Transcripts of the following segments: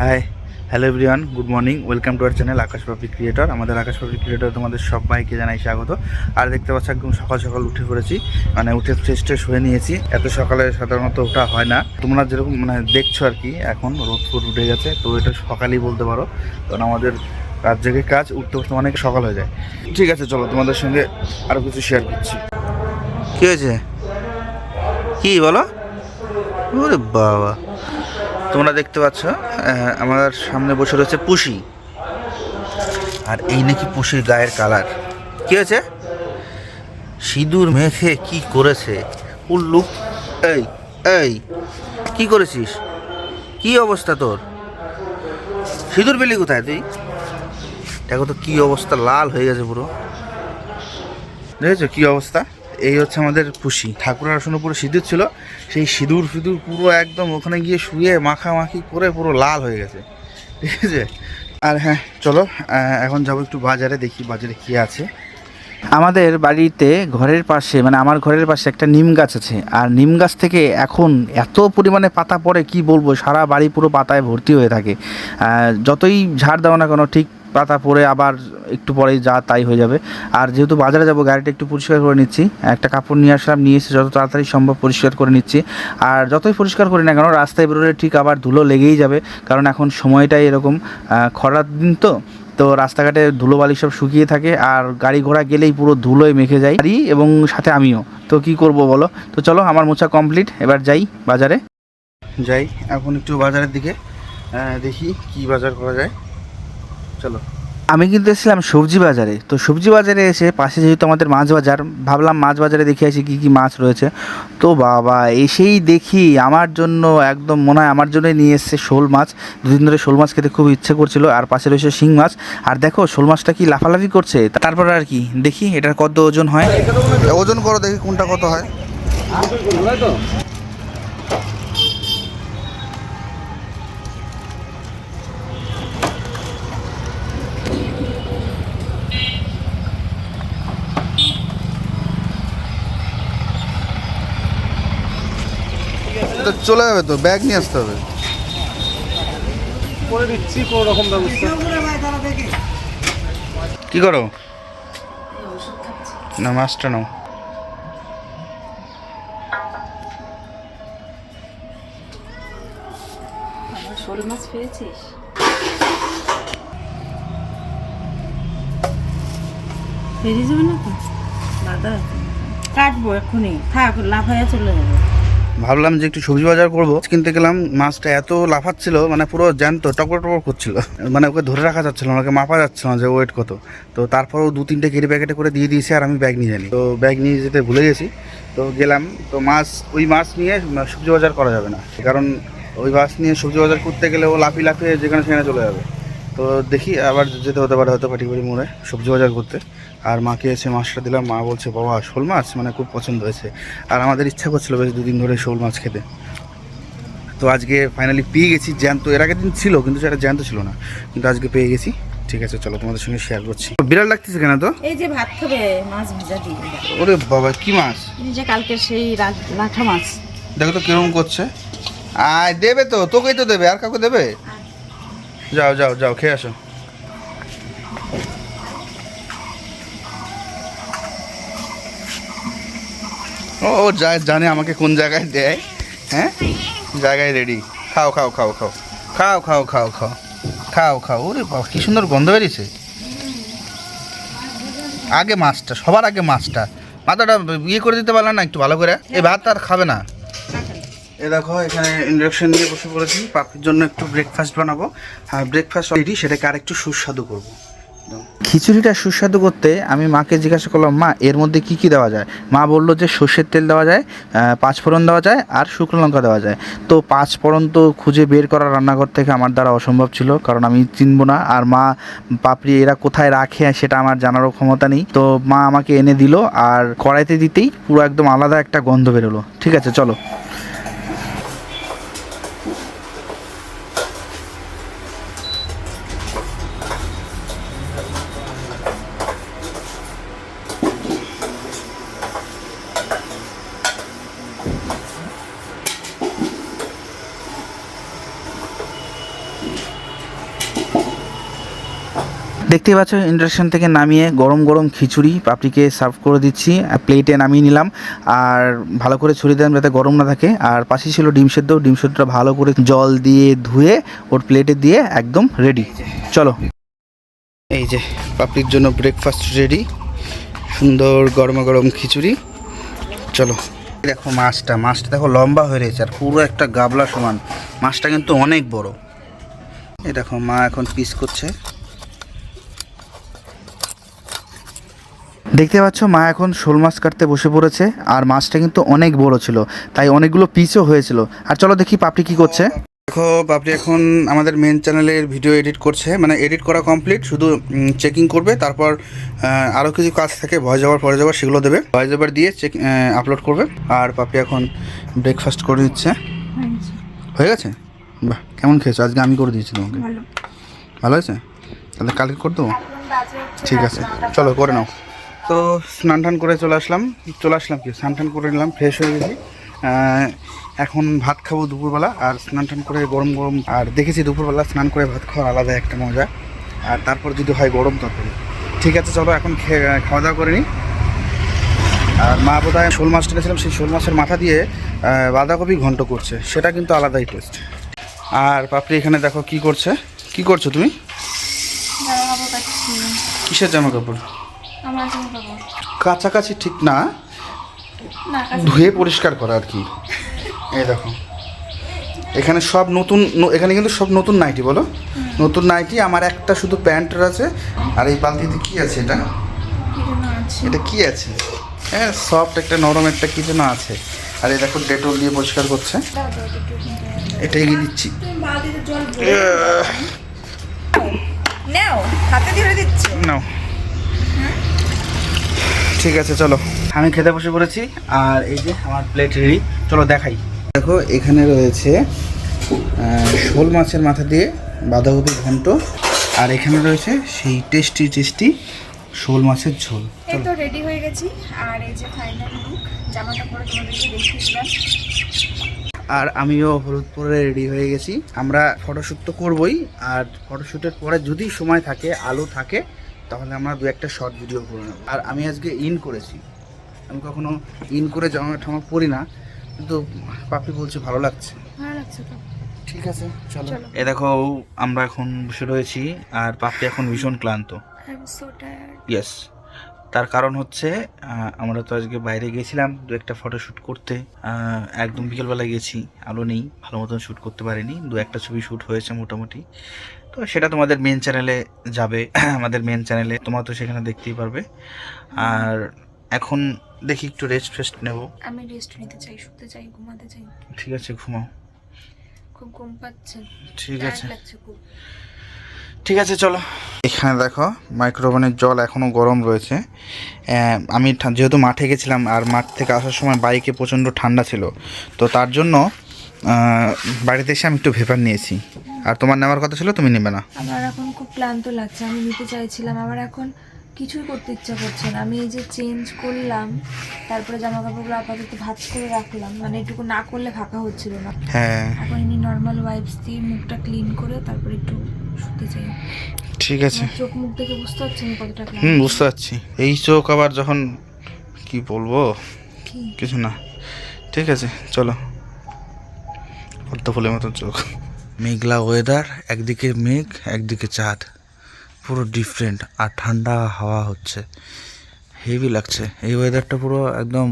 Hi hello everyone good morning welcome to our channel Akash public creator আমাদের Akash public creator তোমাদের সবাইকে জানাই স্বাগত। আর দেখতে পাচ্ছ, একদম সকাল সকাল উঠে পড়েছি মানে উঠে ফ্রেশ ট্রেশ হয়ে নিয়েছি। এত সকালে সাধারণত ওটা হয় না। তোমরা যেরকম মানে দেখছ আর কি, এখন রোদ ফুট উঠে গেছে, তো এটা সকালেই বলতে পারো। কারণ আমাদের রাত জেগে কাজ, উঠতে উঠতে অনেক সকাল হয়ে যায়। ঠিক আছে, চলো তোমাদের সঙ্গে আরও কিছু শেয়ার করছি। কী হয়েছে? কী বলো? বাবা। তোমরা দেখতে পাচ্ছ আমার সামনে বসে রয়েছে পুষি। আর এই নাকি পুষির গায়ের কালার। কি হয়েছে? সিঁদুর মেখে কি করেছে? উল্লুক এই এই, কি করেছিস? কি অবস্থা তোর? সিঁদুর পেলি কোথায় তুই? দেখো তো কি অবস্থা, লাল হয়ে গেছে পুরো। দেখেছ কি অবস্থা? এই হচ্ছে আমাদের পুষি ঠাকুরের আসনে পুরো সিঁদুর ছিল। সেই সিঁদুর ফিঁদুর পুরো একদম ওখানে গিয়ে শুয়ে মাখামাখি করে পুরো লাল হয়ে গেছে। ঠিক আছে? আর হ্যাঁ চলো এখন যাব একটু বাজারে, দেখি বাজারে কি আছে। আমাদের বাড়িতে ঘরের পাশে মানে আমার ঘরের পাশে একটা নিম গাছ আছে। আর নিম গাছ থেকে এখন এত পরিমাণে পাতা পড়ে, কি বলব? সারা বাড়ি পুরো পাতায় ভর্তি হয়ে থাকে। যতই ঝাড় দাও না কেন, ঠিক পাতা পরে আবার একটু পরেই যা তাই হয়ে যাবে। আর যেহেতু বাজারে যাব, গাড়িটা একটু পরিষ্কার করে নিচ্ছি। একটা কাপড় নিয়ে আসলাম, নিয়ে এসে যত তাড়াতাড়ি সম্ভব পরিষ্কার করে নিচ্ছি। আর যতই পরিষ্কার করি না কেন, রাস্তায় বেরোলে ঠিক আবার ধুলো লেগেই যাবে। কারণ এখন সময়টাই এরকম খরার দিন তো। তো রাস্তাঘাটে ধুলোবালি সব শুকিয়ে থাকে, আর গাড়ি ঘোড়া গেলেই পুরো ধুলোয় মেখে যায়। গাড়ি এবং সাথে আমিও। তো কি করব বলো? তো চলো, আমার মোছা কমপ্লিট এবার যাই বাজারে। যাই, এখন একটু বাজারের দিকে দেখি কি বাজার করা যায়। চলো। আমি কিন্তু এসেছিলাম সবজি বাজারে। তো সবজি বাজারে এসে পাশে যেহেতু আমাদের মাছ বাজার ভাবলাম মাছ বাজারে দেখে আসি কী কী মাছ রয়েছে। তো বাবা এসেই দেখি আমার জন্য একদম মনে হয় আমার জন্যই নিয়ে এসছে শোল মাছ। দুদিন ধরে শোল মাছ খেতে খুব ইচ্ছে করছিল আর পাশে রয়েছে শিং মাছ। আর দেখো শোল মাছটা কি লাফালাফি করছে? তারপর আর কি দেখি এটার কত ওজন হয়। ওজন করো দেখি কোনটা কত হয়। তো চলে যাবে তো ব্যাগ নিয়ে আসতে হবে। করে দিচ্ছি কোনো রকম ব্যবস্থা। কি করো? না মাছটা নাও। শোল মাছ পেয়েছিস? বেরিয়ে যাবে না তো? দাদা কাটবো এক্ষুনি। থাক লাফাইয়া চলে যাবে। ভাবলাম যে একটু সবজি বাজার করব। কিনতে গেলাম, মাছটা এত লাফাচ্ছিল মানে পুরো জ্যান্ত টকর টকর করছিল। মানে ওকে ধরে রাখা যাচ্ছিল ওকে মাপা যাচ্ছিল না যে ওয়েট কত। তো তারপরেও দু তিনটে কেরি প্যাকেটে করে দিয়ে দিয়েছি আর আমি ব্যাগ নিয়ে জানি তো ব্যাগ নিয়ে যেতে ভুলে গেছি। তো গেলাম, তো মাছ, ওই মাছ নিয়ে সবজি বাজার করা যাবে না। কারণ ওই মাছ নিয়ে সবজি বাজার করতে গেলে ও লাফি লাফিয়ে যেখানে সেখানে চলে যাবে। তো দেখি আবার যেতে হতে পারে হয়তো পাটিবাড়ি মোড়ে সবজি বাজার করতে। আর মাকে এসে মাছটা দিলাম মা বলছে বাবা শোল মাছ? মানে খুব পছন্দ হয়েছে। আর আমাদের ইচ্ছা করছিল বেশ দুদিন ধরে শোল মাছ খেতে। তো আজকে ফাইনালি পেয়ে গেছি জ্যান্ত। এর আগের দিন ছিল কিন্তু সেটা জ্যান্ত ছিল না। কিন্তু আজকে পেয়ে গেছি। ঠিক আছে চলো তোমাদের সঙ্গে শেয়ার করছি। বিড়াল লাগতেছে কেন তো? এই যে ভাত খাবে মাছ ভেজা দিয়ে। ওরে বাবা কি মাছ? এই যে কালকে সেই রা- লাঠা মাছ। দেখো তো কীরকম করছে। আয় দেবে তো তোকেই তো দেবে আর কাউকে দেবে? যাও যাও যাও, খেয়ে আসো। ও যা- জানে আমাকে কোন জায়গায় দেয় হ্যাঁ? জায়গায় রেডি খাও খাও খাও খাও। খাও খাও খাও খাও। খাও খাও। ওরে বাবা, কি সুন্দর গন্ধ বেরিয়েছে। আগে মাছটা, সবার আগে মাছটা। মাথাটা ইয়ে করে দিতে পারলাম না, একটু ভালো করে। এই ভাত আর খাবে না। এ দেখো, এখানে ইন্ডাকশন নিয়ে বসে পড়েছি। পাপির জন্য একটু ব্রেকফাস্ট বানাবো। আর ব্রেকফাস্ট রেডি সেটাকে আর একটু সুস্বাদু করব। খিচুড়িটা সুস্বাদু করতে আমি মাকে জিজ্ঞাসা করলাম, মা, এর মধ্যে কি কি দেওয়া যায়? মা বলল যে সর্ষের তেল দেওয়া যায় পাঁচফোড়ন দেওয়া যায় আর শুকনো লঙ্কা দেওয়া যায়। তো পাঁচফোড়ন তো খুঁজে বের করা রান্নাঘর থেকে আমার দ্বারা অসম্ভব ছিল, কারণ আমি চিনবো না। আর মা, পাপড়ি এরা কোথায় রাখে সেটা আমার জানারও ক্ষমতা নেই। তো মা আমাকে এনে দিল আর কড়াইতে দিতেই পুরো একদম আলাদা একটা গন্ধ বেরোলো। ঠিক আছে, চলো। দেখতেই পাচ্ছ ইন্ডাকশন থেকে নামিয়ে গরম গরম খিচুড়ি, পাপড়িকে সার্ভ করে দিচ্ছি প্লেটে নামিয়ে নিলাম। আর ভালো করে ছড়িয়ে দিলাম যাতে গরম না থাকে। আর পাশে ছিল ডিম সেদ্ধ, ডিম সেদ্ধটা ভালো করে জল দিয়ে ধুয়ে ওর প্লেটে দিয়ে একদম রেডি চলো। এই যে, পাপড়ির জন্য ব্রেকফাস্ট রেডি সুন্দর গরম গরম খিচুড়ি। চলো। দেখো মাছটা মাছটা দেখো লম্বা হয়ে রয়েছে, আর পুরো একটা গাবলা সমান। মাছটা কিন্তু অনেক বড়। এই দেখো মা এখন পিস করছে। দেখতে পাচ্ছ মা এখন শোল মাছ কাটতে বসে পড়েছে আর মাছটা কিন্তু অনেক বড় ছিল তাই অনেকগুলো পিসও হয়েছিল। আর চলো দেখি পাপড়ি কি করছে। দেখো পাপড়ি এখন আমাদের মেন চ্যানেলের ভিডিও এডিট করছে মানে এডিট করা কমপ্লিট শুধু চেকিং করবে তারপর আরও কিছু কাজ থাকে ভয়েস যাওয়ার পরে যাওয়ার সেগুলো দেবে। ভয়েস যাবার দিয়ে চেক আপলোড করবে আর পাপড়ি এখন ব্রেকফাস্ট করে দিচ্ছে হয়ে গেছে? বাহ কেমন খেয়েছো? আজকে আমি করে দিয়েছি তোমাকে। ভালো। ভালো হয়েছে? তাহলে কালকে করে দেবো? ঠিক আছে। চলো করে নাও। তো স্নান টান করে চলে আসলাম। চলে আসলাম কি? স্নান টান করে নিলাম ফ্রেশ হয়ে গেছি। এখন ভাত খাব দুপুরবেলা আর স্নান টান করে গরম গরম আর দেখেছি দুপুরবেলা স্নান করে ভাত খাওয়ার আলাদা একটা মজা। আর তারপর যদি হয় গরম তরকারি। ঠিক আছে চলো এখন খেয়ে খাওয়া দাওয়া করে নিই আর মা বোধহয় শোল মাছ টেনেছিলাম সেই শোল মাছের মাথা দিয়ে বাঁধাকপি ঘন্ট করছে। সেটা কিন্তু আলাদাই টেস্ট আর পাপড়ি এখানে দেখো কি করছে? কি করছ তুমি? কিসের জামা কাপড় আমার কাছাকাছি ঠিক না? না ধুয়ে পরিষ্কার করা আর কি। এই দেখো। এখানে সব নতুন ন- এখানে কিন্তু সব নতুন নাইটি বলো? নতুন নাইটি আমার একটা শুধু প্যান্ট আছে আর এই বালতিতে কি আছে এটা? আছে। এটা কি আছে? হ্যাঁ সফট একটা নরম একটা কি যেন আছে। আর এই দেখো ডেটল দিয়ে পরিষ্কার করছে। এটাই গিয়ে দিচ্ছি। বালতিতে জল নাও ঠিক আছে চলো। আমি খেতে বসে পড়েছি আর এই যে আমার প্লেট রেডি চলো দেখাই। দেখো এখানে রয়েছে শোল মাছের মাথা দিয়ে বাঁধাকপি ঘন্ট আর এখানে রয়েছে সেই টেস্টি টেস্টি শোল মাছের ঝোল। এই তো রেডি হয়ে গেছি আর এই যে ফাইনাল লুক জামাটা পরে তোমাদেরকে দেখিয়েছিলাম আর আমিও হলুদ পরে রেডি হয়ে গেছি। আমরা ফটোশ্যুট তো করবই আর ফটোশ্যুটের পরে যদি সময় থাকে আলো থাকে তাহলে আমরা দু একটা শর্ট ভিডিও করে নেব। আর আমি আজকে ইন করেছি। আমি কখনো ইন করে জামা ঠামা পরি না কিন্তু পাপড়ি বলছে ভালো লাগছে। ভালো লাগছে তো। ঠিক আছে চলো। চলো। এ দেখো আমরা এখন বসে রয়েছি আর পাপি এখন ভীষণ ক্লান্ত। I am so tired yes তার কারণ হচ্ছে আমরা তো আজকে বাইরে গেছিলাম দু একটা ফটো শ্যুট করতে একদম বিকেলবেলা গেছি আলো নেই ভালো মতন শ্যুট করতে পারিনি দু একটা ছবি শ্যুট হয়েছে মোটামুটি। তো সেটা তোমাদের মেন চ্যানেলে যাবে আমাদের মেন চ্যানেলে তোমরা তো সেখানে দেখতেই পারবে। আর এখন দেখি একটু রেস্ট ফেস্ট নেব। আমি রেস্ট নিতে চাই শুতে চাই ঘুমাতে চাই। ঠিক আছে ঘুমাও। খুব ঘুম পাচ্ছে। ঠিক আছে। লাগছে খুব। ঠিক আছে চলো। এখানে দেখো মাইক্রোওভেনের জল এখনও গরম রয়েছে। আমি ঠা- যেহেতু মাঠে গেছিলাম আর মাঠ থেকে আসার সময় বাইকে প্রচণ্ড ঠান্ডা ছিল তো তার জন্য বাড়িতে এসে আমি একটু ভেপার নিয়েছি। আর তোমার নেওয়ার কথা ছিল তুমি নেবে না। আমার এখন খুব ক্লান্ত লাগছে আমি নিতে চাইছিলাম আমার এখন কিছুই করতে ইচ্ছা করছে না। আমি এই যে চেঞ্জ করলাম তারপরে জামা কাপড়গুলো আপাতত ভাঁজ করে রাখলাম মানে এটুকু না করলে ফাঁকা হচ্ছিল না। হ্যাঁ। এখন এমনি নর্মাল ওয়াইপস দিয়ে মুখটা ক্লিন করে তারপরে একটু শুতে চাই ঠিক আছে। চোখ মুখ দেখে বুঝতে পারছি আমি কতটা হুম বুঝতে পারছি। এই চোখ আবার যখন কি বলব? কিছু না। ঠিক আছে চলো। পদ্ম ফুলের মতো চোখ। মেঘলা ওয়েদার একদিকে মেঘ একদিকে চাঁদ। পুরো ডিফারেন্ট আর ঠান্ডা হাওয়া হচ্ছে। হেভি লাগছে। এই ওয়েদারটা পুরো একদম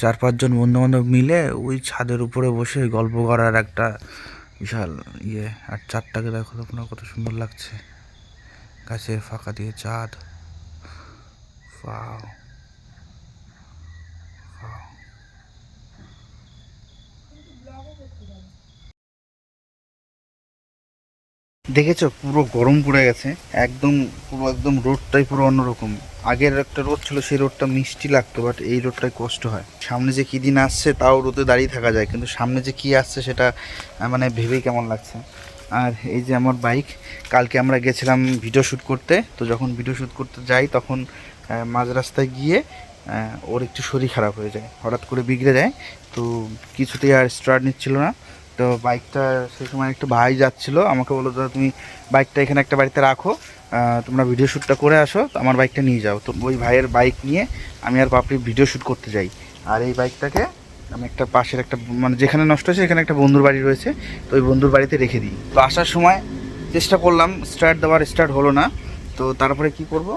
চার পাঁচজন বন্ধু বান্ধব মিলে ওই ছাদের উপরে বসে গল্প করার একটা বিশাল। ইয়ে আর চাঁদটাকে দেখো আপনার কত সুন্দর লাগছে। গাছের ফাঁকা দিয়ে চাঁদ। Wow. দেখেছ? পুরো গরম পড়ে গেছে। একদম, পুরো একদম রোডটাই পুরো অন্যরকম। আগের একটা রোড ছিল, সেই রোডটা মিষ্টি লাগতো বাট এই রোদটাই কষ্ট হয়। সামনে যে কী দিন আসছে, তাও রোদে দাঁড়িয়ে থাকা যায়, কিন্তু সামনে যে কী আসছে সেটা মানে ভেবেই কেমন লাগছে। আর এই যে আমার বাইক কালকে আমরা গেছিলাম ভিডিও শ্যুট করতে, তো যখন ভিডিও শ্যুট করতে যাই, তখন মাঝ রাস্তায় গিয়ে ওর একটু শরীর খারাপ হয়ে যায়, হঠাৎ করে বিগড়ে যায়, তো কিছুতেই আর স্টার্ট নিচ্ছিল না। তো বাইকটা সেই সময় একটু ভাই যাচ্ছিল, আমাকে বলল দাদা তুমি বাইকটা এখানে একটা বাড়িতে রাখো তোমরা ভিডিও শ্যুটটা করে আসো, তো আমার বাইকটা নিয়ে যাও। তো ওই ভাইয়ের বাইক নিয়ে আমি আর পাপড়ি ভিডিও শ্যুট করতে যাই। আর এই বাইকটাকে আমি একটা পাশের একটা মানে যেখানে নষ্ট হয়েছে এখানে একটা বন্ধুর বাড়ি রয়েছে, তো ওই বন্ধুর বাড়িতে রেখে দিই। তো আসার সময় চেষ্টা করলাম স্টার্ট দেওয়ার স্টার্ট হলো না। তো তারপরে কি করব?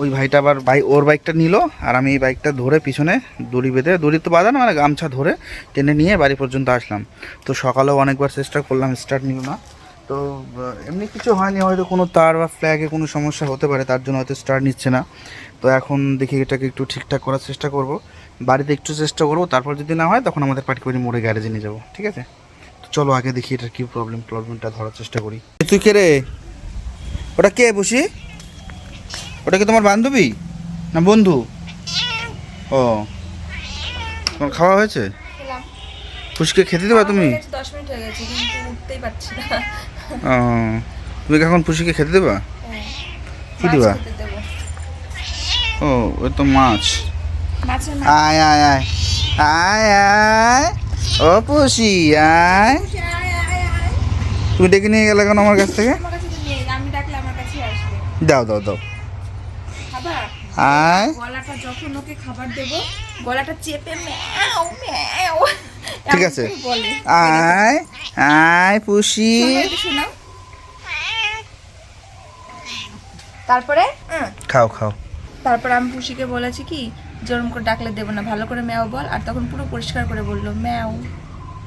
ওই ভাইটা আবার ভাই, ওর বাইকটা নিল, আর আমি এই বাইকটা ধরে পিছনে দড়ি বেঁধে, দড়ি তো বাঁধা না মানে গামছা ধরে টেনে নিয়ে বাড়ি পর্যন্ত আসলাম। তো সকালেও অনেকবার চেষ্টা করলাম স্টার্ট নিল না। তো এমনি কিছু হয়নি, হয়তো কোনো তার বা ফ্ল্যাগে কোনো সমস্যা হতে পারে, তার জন্য হয়তো স্টার্ট নিচ্ছে না। তো এখন দেখি এটাকে একটু ঠিকঠাক করার চেষ্টা করব। বাড়িতে একটু চেষ্টা করব, তারপর যদি না হয়, তখন আমাদের পাটি করে মোড়ে গ্যারেজে নিয়ে যাব, ঠিক আছে? তো চলো আগে দেখি এটার কী প্রবলেম প্রবলেমটা ধরার চেষ্টা করি। তুই কে রে? ওটা কে বসি? ওটা কি তোমার বান্ধবী? না বন্ধু? ও। তোমার খাওয়া হয়েছে? খুশিকে খেতে দেবা তুমি? দশ মিনিট হয়ে গেছে কিন্তু উঠতেই পারছি না। ও তুমি এখন খুশিকে খেতে দেবা? হ্যাঁ। কি দিবা? ও ওই তো মাছ। আয় আয় আয়। আয় আয়। ও পুষি আয়। তুমি ডেকে নিয়ে গেলে কেন আমার কাছ থেকে আমার কাছে তো নেই আমি ডাকলে আমার কাছে আসবে দাও দাও দাও। আয়। গলাটা যখন ওকে খাবার দেবো গলাটা চেপে ম্যাও ম্যাও। ঠিক আছে। আয় আয় পুষি। তারপরে? খাও খাও। তারপর আমি পুষিকে বলেছি কি জোরম করে ডাকলে দেবো না ভালো করে ম্যাও বল। আর তখন পুরো পরিষ্কার করে বলল ম্যাও।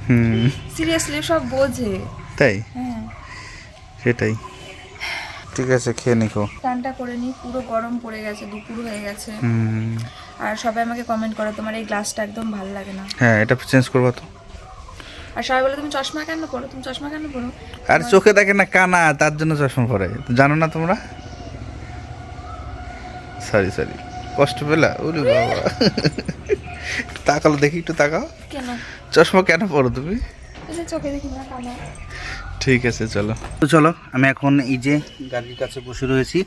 হুম। সিরিয়াসলি সব বোঝে। তাই? হ্যাঁ। সেটাই। ঠিক আছে খেয়ে নিখো স্নানটা করে নিই পুরো গরম পড়ে গেছে দুপুর হয়ে গেছে। হুম। আর সবাই আমাকে কমেন্ট করে তোমার এই গ্লাসটা একদম ভালো লাগে না। হ্যাঁ এটা চেঞ্জ করব তো। আর সবাই বলে তুমি চশমা কেন পরো? তুমি চশমা কেন পরো? আর চোখে দেখে না কানা তার জন্য চশমা পরে। জানো না তোমরা? সরি সরি কষ্ট পেলা? ওরে বাবা। তাকালো দেখি একটু তাকাও। কেন? চশমা কেন পরো তুমি? চোখে দেখি না কানা। ঠিক আছে, চলো। তো চলো, আমি এখন এই যে গাড়ির কাছে বসে রয়েছি,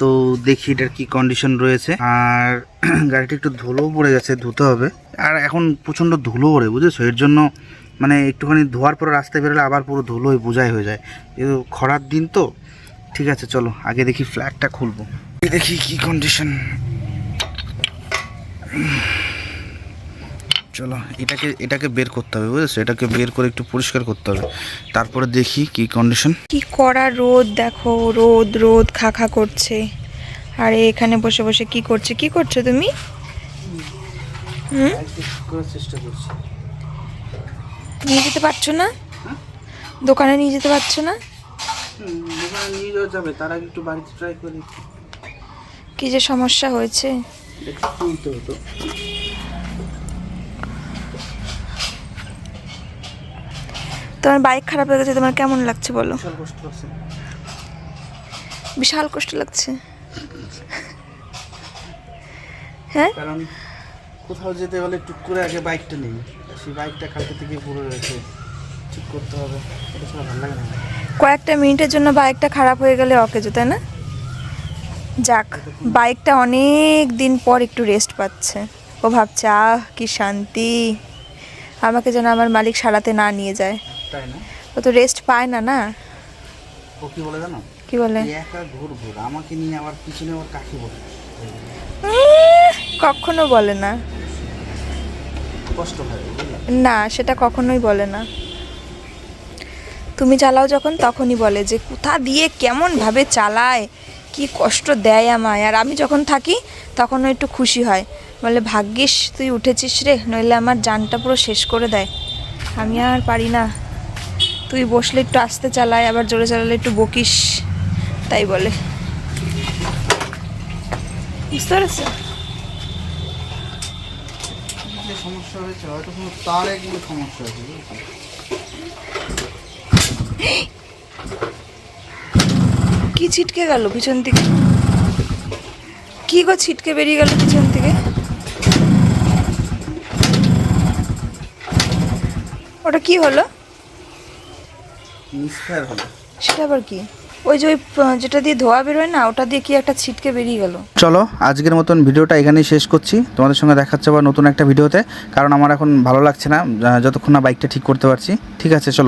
তো দেখি এটার কি কন্ডিশন রয়েছে। আর গাড়িটা একটু ধুলোও পড়ে গেছে, ধুতে হবে। আর এখন প্রচণ্ড ধুলো ওড়ে বুঝেছ? এর জন্য মানে একটুখানি ধোয়ার পরে রাস্তায় বেরোলে আবার পুরো ধুলোই বোঝাই হয়ে যায়। কিন্তু খরার দিন তো, ঠিক আছে, চলো, আগে দেখি ফ্ল্যাটটা খুলবো। দেখি কি কন্ডিশন চলো এটাকে এটাকে বের করতে হবে বুঝেছ? এটাকে বের করে একটু পরিষ্কার করতে হবে। তারপরে দেখি কি কন্ডিশন কি করা রোদ দেখো রোদ রোদ খা খা করছে। আরে এখানে বসে বসে কি করছে? কি করছ তুমি? নিয়ে যেতে পারছ না? দোকানে নিয়ে যেতে পারছ না? দোকানে নিয়ে যাওয়া যাবে তার আগে একটু বাড়িতে ট্রাই করি কি যে সমস্যা হয়েছে? হতো তোমার বাইক খারাপ হয়ে গেছে তোমার কেমন লাগছে বলো? বিশাল কষ্ট লাগছে। হ্যাঁ? কারণ কোথাও যেতে হলে টুক করে আগে বাইকটা নেই। সেই বাইকটা কালকে থেকে পুরো রয়েছে ঠিক করতে হবে। এটা ছাড়া ভালো লাগে না। কয়েকটা মিনিটের জন্য বাইকটা খারাপ হয়ে গেলে অকেজো তাই না? যাক বাইকটা অনেক দিন পর একটু রেস্ট পাচ্ছে। ও ভাবছে আহ কি শান্তি। আমাকে যেন আমার মালিক সারাতে না নিয়ে যায়। ও তো রেস্ট পায় না না? ও কি বলে জানো? কি বলে? এই একা ঘুর ঘুর আমাকে নিয়ে আবার পিছনে আবার কাকে বলে? কখনো বলে না। কষ্ট হয় না সেটা কখনোই বলে না। তুমি চালাও যখন তখনই বলে যে কোথা দিয়ে কেমন ভাবে চালায়? কি কষ্ট দেয় আমায়। আর আমি যখন থাকি তখনও একটু খুশি হয়। বলে ভাগ্যিস তুই উঠেছিস রে নইলে আমার জানটা পুরো শেষ করে দেয়। আমি আর পারি না। তুই বসলে একটু আস্তে চালায় আবার জোরে চালালে একটু বকিস তাই বলে। বুঝতে পেরেছ? যে সমস্যা হয়েছে হয়তো কোনো তারে কিন্তু সমস্যা হয়েছে কি ছিটকে গেল পিছন থেকে? কি গো ছিটকে বেরিয়ে গেল পিছন থেকে? ওটা কি হলো? মিসফায়ার হলো সেটা আবার কি? ওই যে ওই যেটা দিয়ে ধোয়া বেরোয় না ওটা দিয়ে কি একটা ছিটকে বেরিয়ে গেল? চলো আজকের মতন ভিডিওটা এখানেই শেষ করছি। তোমাদের সঙ্গে দেখাচ্ছে আবার নতুন একটা ভিডিওতে কারণ আমার এখন ভালো লাগছে না যতক্ষণ না বাইকটা ঠিক করতে পারছি। ঠিক আছে চলো।